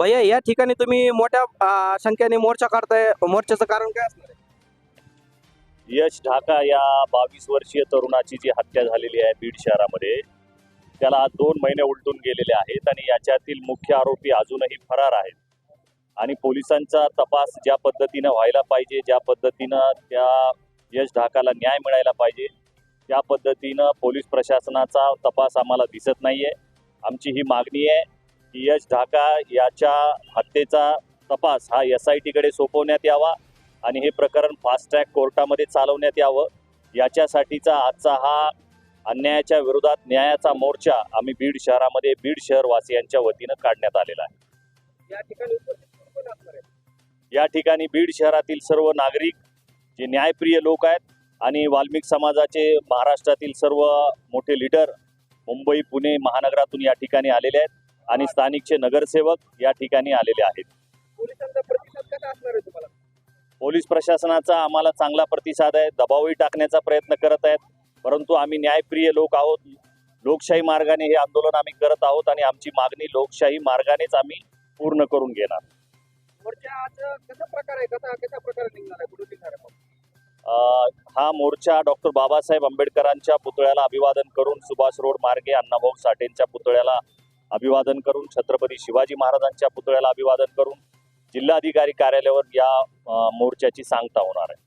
भैया या ठिकाणी तुम्ही मोठ्या अं, संख्येने मोर्चा काढताय. मोर्चाचं कारण काय असणार आहे? यश ढाका या बावीस वर्षीय तरुणाची जी हत्या झालेली आहे बीड शहरामध्ये त्याला आज दोन महिने उलटून गेलेले आहेत आणि याच्यातील मुख्य आरोपी अजूनही फरार आहेत. आणि पोलिसांचा तपास ज्या पद्धतीनं व्हायला पाहिजे ज्या पद्धतीनं त्या यश ढाकाला न्याय मिळायला पाहिजे त्या पद्धतीनं पोलीस प्रशासनाचा तपास आम्हाला दिसत नाहीये. आमची ही मागणी आहे यश ढाका याच्या हत्येचा तपास हा एस आय टीकडे सोपवण्यात यावा आणि हे प्रकरण फास्ट ट्रॅक कोर्टामध्ये चालवण्यात यावं. याच्यासाठीचा आजचा हा अन्यायाच्या विरोधात न्यायाचा मोर्चा आम्ही बीड शहरामध्ये बीड शहरवासियांच्या वतीनं काढण्यात आलेला आहे? या ठिकाणी बीड शहरातील सर्व नागरिक जे न्यायप्रिय लोक आहेत आणि वाल्मिक समाजाचे महाराष्ट्रातील सर्व मोठे लीडर मुंबई पुणे महानगरातून या ठिकाणी आलेले आहेत. आणि स्थानिकचे नगरसेवक या ठिकाणी आलेले आहेत. पोलीस प्रशासनाचा आम्हाला चांगला प्रतिसाद आहे दबावही टाकण्याचा प्रयत्न करत आहेत परंतु आम्ही न्यायप्रिय लोक आहोत. लोकशाही मार्गाने हे आंदोलन आम्ही करत आहोत आणि आमची मागणी लोकशाही मार्गानेच आम्ही पूर्ण करून घेणार. हा मोर्चा डॉक्टर बाबासाहेब आंबेडकरांच्या पुतळ्याला अभिवादन करून सुभाष रोड मार्गे अण्णाभाऊ साठेंच्या पुतळ्याला अभिवादन करून छत्रपती शिवाजी महाराजांच्या पुतळ्याला अभिवादन करून जिल्हाधिकारी कार्यालयावर या मोर्चाची सांगता होणार आहे.